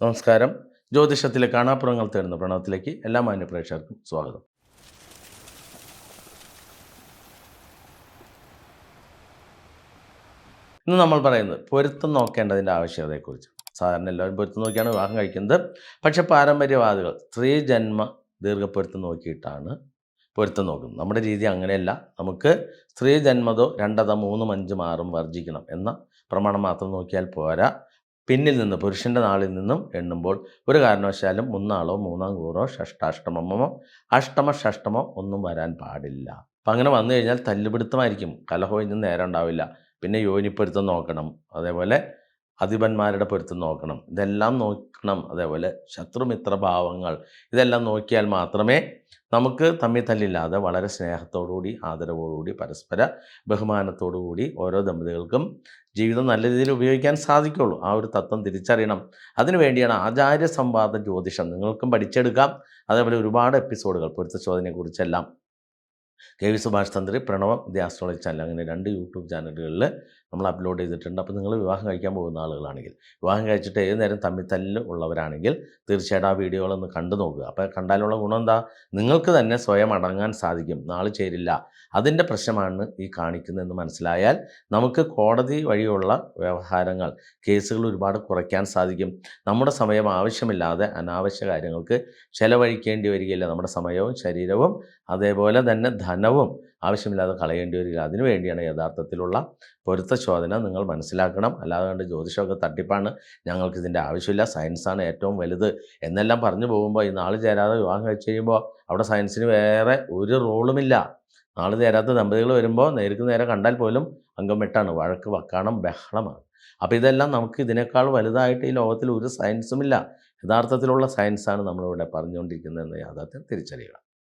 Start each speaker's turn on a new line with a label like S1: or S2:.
S1: നമസ്കാരം. ജ്യോതിഷത്തിലെ കാണാപ്പുറങ്ങൾ തേടുന്ന പ്രണവത്തിലേക്ക് എല്ലാ മാന്യ പ്രേക്ഷകർക്കും സ്വാഗതം. ഇന്ന് നമ്മൾ പറയുന്നത് പൊരുത്തം നോക്കേണ്ടതിന്റെ ആവശ്യകതയെക്കുറിച്ച്. സാധാരണ എല്ലാവരും പൊരുത്തം നോക്കിയാണ് വിവാഹം കഴിക്കുന്നത്. പക്ഷേ പാരമ്പര്യവാദികൾ സ്ത്രീ ജന്മ ദീർഘപ്പൊരുത്തം നോക്കിയിട്ടാണ് പൊരുത്തം നോക്കുന്നത്. നമ്മുടെ രീതി അങ്ങനെയല്ല. നമുക്ക് സ്ത്രീ ജന്മതോ രണ്ടതോ മൂന്നും അഞ്ചും ആറും വർജിക്കണം എന്ന പ്രമാണം മാത്രം നോക്കിയാൽ പോരാ. പിന്നിൽ നിന്ന് പുരുഷന്റെ നാളിൽ നിന്നും എണ്ണുമ്പോൾ ഒരു കാരണവശാലും മൂന്നാളോ മൂന്നാം കൂറോ ഷഷ്ടാഷ്ടമമോ അഷ്ടമ ഷഷ്ടമോ ഒന്നും വരാൻ പാടില്ല. അപ്പം അങ്ങനെ വന്നു കഴിഞ്ഞാൽ തല്ലുപിടുത്തമായിരിക്കും. കലഹോ ഇന്നും നേരം ഉണ്ടാവില്ല. പിന്നെ യോനിപ്പൊരുത്തം നോക്കണം. അതേപോലെ അധിപന്മാരുടെ പൊരുത്തം നോക്കണം. ഇതെല്ലാം നോക്കണം. അതേപോലെ ശത്രുമിത്ര ഭാവങ്ങൾ. ഇതെല്ലാം നോക്കിയാൽ മാത്രമേ നമുക്ക് തമ്മിൽ തല്ലില്ലാതെ വളരെ സ്നേഹത്തോടുകൂടി ആദരവോടുകൂടി പരസ്പര ബഹുമാനത്തോടുകൂടി ഓരോ ദമ്പതികൾക്കും ജീവിതം നല്ല രീതിയിൽ ഉപയോഗിക്കാൻ സാധിക്കുള്ളൂ. ആ ഒരു തത്വം തിരിച്ചറിയണം. അതിനു വേണ്ടിയാണ് ആചാര്യ സംവാദ ജ്യോതിഷം. നിങ്ങൾക്കും പഠിച്ചെടുക്കാം. അതേപോലെ ഒരുപാട് എപ്പിസോഡുകൾ പൊരുത്തശോധനയെക്കുറിച്ചെല്ലാം. കെ വി സുഭാഷ് തന്ത്രി പ്രണവം ദി ആസ്ട്രോളജി ചാനൽ അങ്ങനെ രണ്ട് യൂട്യൂബ് ചാനലുകളിൽ നമ്മൾ അപ്ലോഡ് ചെയ്തിട്ടുണ്ട്. അപ്പോൾ നിങ്ങൾ വിവാഹം കഴിക്കാൻ പോകുന്ന ആളുകളാണെങ്കിൽ വിവാഹം കഴിച്ചിട്ട് ഏത് നേരം തമ്മിൽ തല്ല് ഉള്ളവരാണെങ്കിൽ തീർച്ചയായിട്ടും ആ വീഡിയോകളൊന്ന് കണ്ടു നോക്കുക. അപ്പോൾ കണ്ടാലുള്ള ഗുണം എന്താ? നിങ്ങൾക്ക് തന്നെ സ്വയം അടങ്ങാൻ സാധിക്കും. നാളെ ചേരില്ല. അതിന്റെ പ്രശ്നമാണ് ഈ കാണിക്കുന്നതെന്ന് മനസ്സിലായാൽ നമുക്ക് കോടതി വഴിയുള്ള വ്യവഹാരങ്ങൾ കേസുകൾ ഒരുപാട് കുറയ്ക്കാൻ സാധിക്കും. നമ്മുടെ സമയം ആവശ്യമില്ലാതെ അനാവശ്യ കാര്യങ്ങൾക്ക് ചെലവഴിക്കേണ്ടി വരികയില്ല. നമ്മുടെ സമയവും ശരീരവും അതേപോലെ തന്നെ ധനവും ആവശ്യമില്ലാതെ കളയേണ്ടി അതിനു വേണ്ടിയാണ് യഥാർത്ഥത്തിലുള്ള പൊരുത്ത ശോധന നിങ്ങൾ മനസ്സിലാക്കണം. അല്ലാതെ കണ്ട് ജ്യോതിഷമൊക്കെ തട്ടിപ്പാണ്. ഞങ്ങൾക്ക് ഇതിന്റെ ആവശ്യമില്ല. സയൻസാണ് ഏറ്റവും വലുത്. എന്നെല്ലാം പറഞ്ഞു പോകുമ്പോൾ ഈ നാൾ ചേരാതെ വിവാഹം കഴിച്ച് കഴിയുമ്പോൾ അവിടെ സയൻസിന് വേറെ ഒരു റോളുമില്ല നാൾ ചേരാത്ത ദമ്പതികൾ വരുമ്പോൾ നേർക്ക് നേരെ കണ്ടാൽ പോലും അംഗം വെട്ടാണ് വഴക്ക് വക്കാണം ബഹളമാണ്. അപ്പോൾ ഇതെല്ലാം നമുക്ക് ഇതിനേക്കാൾ വലുതായിട്ട് ഈ ലോകത്തിൽ ഒരു സയൻസുമില്ല യഥാർത്ഥത്തിലുള്ള സയൻസാണ് നമ്മളിവിടെ പറഞ്ഞുകൊണ്ടിരിക്കുന്നതെന്ന് യാഥാർത്ഥ്യം തിരിച്ചറിയുക